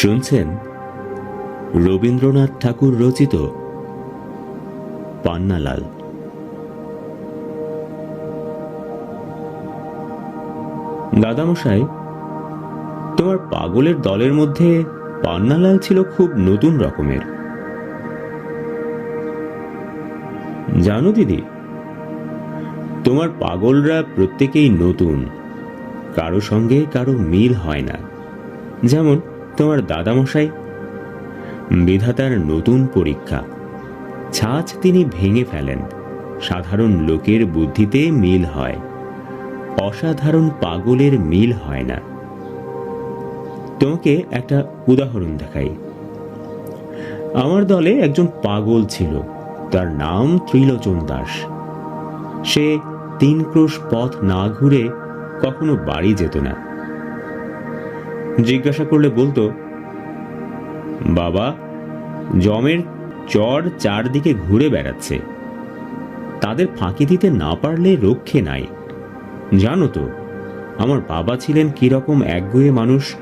শুনছেন রবীন্দ্রনাথ ঠাকুর রচিত পান্নালাল। দাদামশাই, তোমার পাগলের দলের মধ্যে পান্নালাল ছিল খুব নতুন রকমের। জানো দিদি, তোমার পাগলরা প্রত্যেকেই নতুন, কারও সঙ্গে কারও মিল হয় না। যেমন তোমার দাদামশাই? বিধাতার নতুন পরীক্ষা। ছাঁচ তিনি ভেঙে ফেলেন। সাধারণ লোকের বুদ্ধিতে মিল হয়। অসাধারণ পাগলের মিল হয় না। তোমাকে একটা উদাহরণ দেখাই। আমার দলে একজন পাগল ছিল। তার নাম ত্রিলোচন দাস। সে তিন ক্রোশ পথ না ঘুরে কখনো বাড়ি যেত না। জিজ্ঞাসা করলে বলতো, বাবা, জমের চর চারদিকে ঘুরে বেড়াচ্ছে। তাদের ফাঁকি দিতে না পারলে রক্ষে নাই। জানো তো, আমার বাবা ছিলেন কীরকম একগুয়ে মানুষ।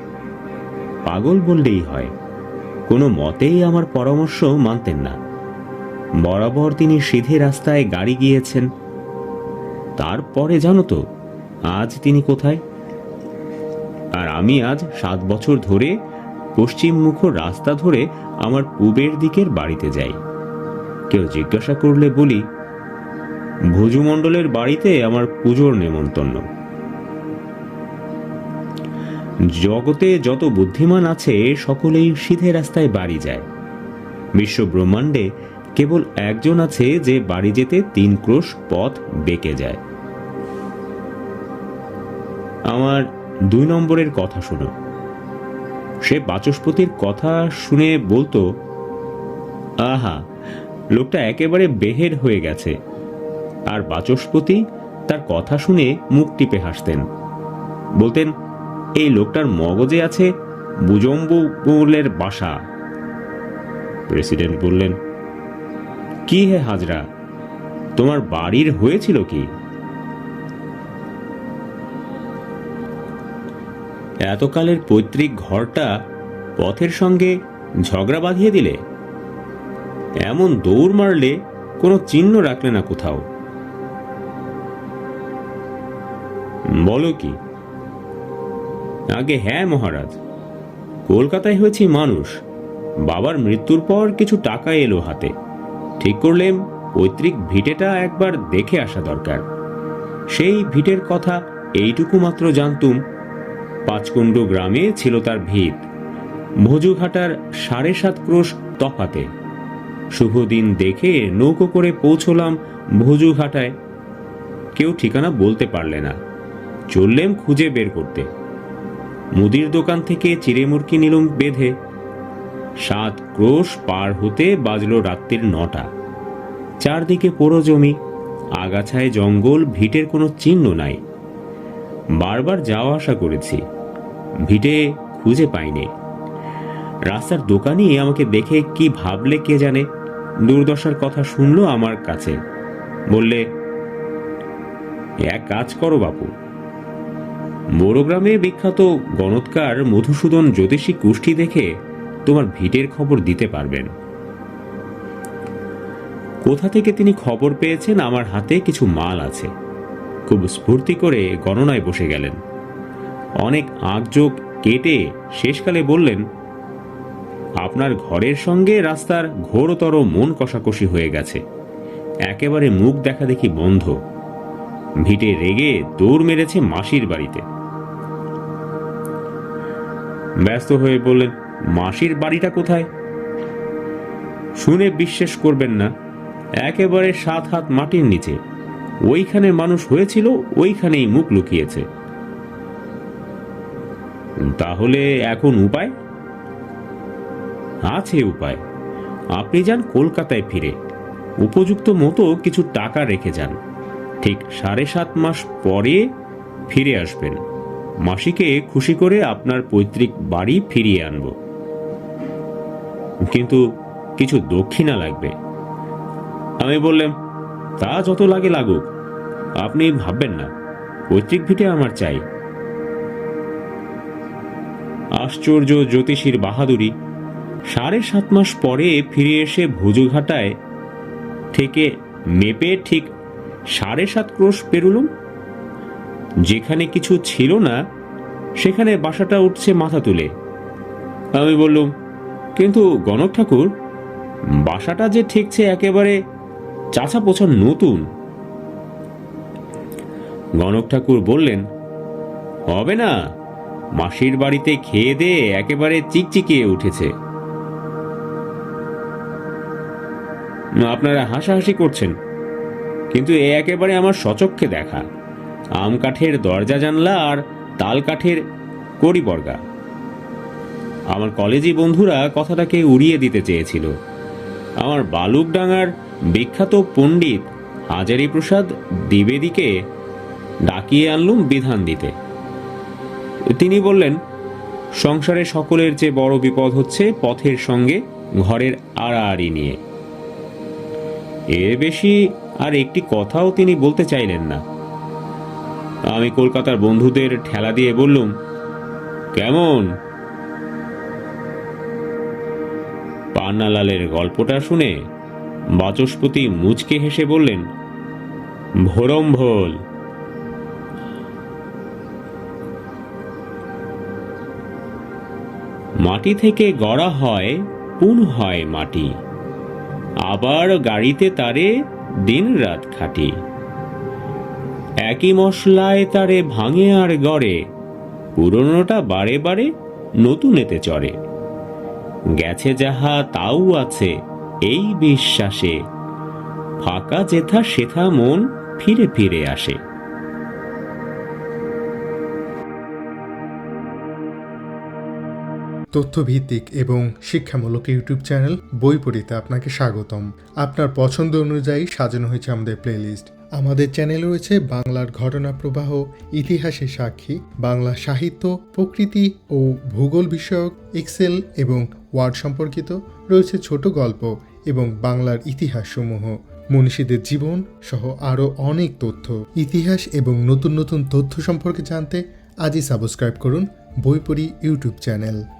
পাগল বললেই হয়, কোনো মতেই আমার পরামর্শ মানতেন না। বরাবর তিনি সিধে রাস্তায় গাড়ি গিয়েছেন। তারপরে জানো তো, আজ তিনি কোথায়? আর আমি আজ সাত বছর ধরে পশ্চিমমুখ রাস্তা ধরে আমার পূবের দিকের বাড়িতে যাই। কেউ জিজ্ঞাসা করলে বলি, ভুজুমণ্ডলের বাড়িতে আমার পুজোর নেমন্তন্ন। জগতে যত বুদ্ধিমান আছে, সকলেই সিধে রাস্তায় বাড়ি যায়। বিশ্ব ব্রহ্মাণ্ডে কেবল একজন আছে যে বাড়ি যেতে তিন ক্রোশ পথ বেঁকে যায়। আমার দুই নম্বরের কথা শোনো। সে বাচস্পতির কথা শুনে বলতো, আহা, লোকটা একেবারে বেহের হয়ে গেছে। আর বাচস্পতি তার কথা শুনে মুখ টিপে হাসতেন। বলতেন, এই লোকটার মগজে আছে বুজম্বুলের বাসা। প্রেসিডেন্ট বললেন, কি হে হাজরা, তোমার বাড়ির হয়েছিল কি? এতকালের পৈতৃক ঘরটা পথের সঙ্গে ঝগড়া বাঁধিয়ে দিলে? এমন দৌড় মারলে কোনো চিহ্ন রাখলে না কোথাও। বলো কি? আগে হ্যাঁ মহারাজ, কলকাতায় হয়েছি মানুষ। বাবার মৃত্যুর পর কিছু টাকা এলো হাতে। ঠিক করলেম পৈতৃক ভিটেটা একবার দেখে আসা দরকার। সেই ভিটের কথা এইটুকু মাত্র জানতুম পাঁচকুণ্ড গ্রামে ছিল তার ভিত। ভোজুঘাটার সাড়ে সাত ক্রোশ তফাতে। শুভ দিন দেখে নৌকো করে পৌঁছলাম ভোজুঘাটায়। কেউ ঠিকানা বলতে পারলে না। চললেম খুঁজে বের করতে। মুদির দোকান থেকে চিড়েমুরকি নিলুম বেঁধে। সাত ক্রোশ পার হতে বাজলো রাত্রির নটা। চারদিকে পোড়ো জমি, আগাছায় জঙ্গল, ভিটের কোনো চিহ্ন নাই। বারবার যাওয়া আসা করেছি। ভিটে খুঁজে পাইনি। রাস্তার দোকানি আমাকে দেখে কি ভাবলে কে জানে। দুর্দশার কথা শুনলো আমার কাছে। বললে, এক কাজ করো বাপু। বড়গ্রামে বিখ্যাত গণৎকার মধুসূদন জ্যোতিষী কুষ্ঠি দেখে তোমার ভিটের খবর দিতে পারবেন। কোথা থেকে তিনি খবর পেয়েছেন আমার হাতে কিছু মাল আছে। খুব স্ফূর্তি করে গণনায় বসে গেলেন। অনেক আঁকযোগ কেটে শেষকালে বললেন, আপনার ঘরের সঙ্গে রাস্তার ঘোরতর মন কষাকষি হয়ে গেছে। একেবারে মুখ দেখা দেখি বন্ধ। ভিটে রেগে দৌড় মেরেছে মাসির বাড়িতে। ব্যস্ত হয়ে বললেন, মাসির বাড়িটা কোথায়? শুনে বিশ্বাস করবেন না, একেবারে সাত হাত মাটির নিচে। ওইখানে মানুষ হয়েছিল, ওইখানেই মুখ লুকিয়েছে। তাহলে এখন উপায়? আছে উপায়। আপনি যান কলকাতায় ফিরে। উপযুক্ত মতো কিছু টাকা রেখে যান। ঠিক সাড়ে সাত মাস পরে ফিরে আসবেন। মাসিকে খুশি করে আপনার পৈতৃক বাড়ি ফিরিয়ে আনব। কিন্তু কিছু দক্ষিণা লাগবে। আমি বললাম, তা যত লাগে লাগুক। আপনি ভাববেন না। পৈতৃক ভিটে আমার চাই। আশ্চর্য জ্যোতিষীর বাহাদুরি। সাড়ে সাত মাস পরে ফিরে এসে ভুজুঘাটায় থেকে মেপে ঠিক সাড়ে সাত ক্রোশ পেরুলুম। যেখানে কিছু ছিল না, সেখানে বাসাটা উঠছে মাথা তুলে। আমি বললুম, কিন্তু গণক ঠাকুর, বাসাটা যে ঠেকছে একেবারে চাচা পোছা নতুন। গণক ঠাকুর বললেন, হবে না। মাসির বাড়িতে খেয়ে দিয়ে একেবারে চিকচিকিয়ে উঠেছে। আপনারা হাসাহাসি করছেন, কিন্তু এ একেবারে আমার সচক্ষে দেখা। আম কাঠের দরজা জানলা আর তাল কাঠের কড়িবর্গা আমার কলেজি বন্ধুরা কথাটাকে উড়িয়ে দিতে চেয়েছিল। আমার বালুকডাঙ্গার বিখ্যাত পণ্ডিত হাজারি প্রসাদ দ্বিবেদীকে ডাকিয়ে আনলুম বিধান দিতে। তিনি বললেন, সংসারে সকলের চেয়ে বড় বিপদ হচ্ছে পথের সঙ্গে ঘরের আড়াআড়ি নিয়ে। এর বেশি আর একটি কথাও তিনি বলতে চাইলেন না। আমি কলকাতার বন্ধুদের ঠেলা দিয়ে বললুম, কেমন? পান্নালালের গল্পটা শুনে বাচস্পতি মুচকে হেসে বললেন, ভোরম্ভোল। মাটি থেকে গড়া হয়, পুন হয় মাটি। আবার গাড়িতে তারে দিন রাত খাটি। একই মশলায় তারে ভাঙে আর গড়ে, পুরনোটা বারে বারে নতুনেতে চড়ে। গেছে যাহা তাও আছে, এই বিশ্বাসে, ফাঁকা যেথা সেথা মন ফিরে ফিরে আসে। তথ্যভিত্তিক এবং শিক্ষামূলক ইউটিউব চ্যানেল বই পড়িতে আপনাকে স্বাগতম। আপনার পছন্দ অনুযায়ী সাজানো হয়েছে আমাদের প্লেলিস্ট আমাদের চ্যানেল রয়েছে বাংলার ঘটনা প্রবাহ, ইতিহাসের সাক্ষী, বাংলা সাহিত্য, প্রকৃতি ও ভূগোল বিষয়ক এক্সেল এবং ওয়ার্ড সম্পর্কিত রয়েছে ছোট গল্প এবং বাংলার ইতিহাসসমূহ। মনীষীদের জীবন সহ আরও অনেক তথ্য। ইতিহাস এবং নতুন নতুন তথ্য সম্পর্কে জানতে আজই সাবস্ক্রাইব করুন বইপড়ি ইউটিউব চ্যানেল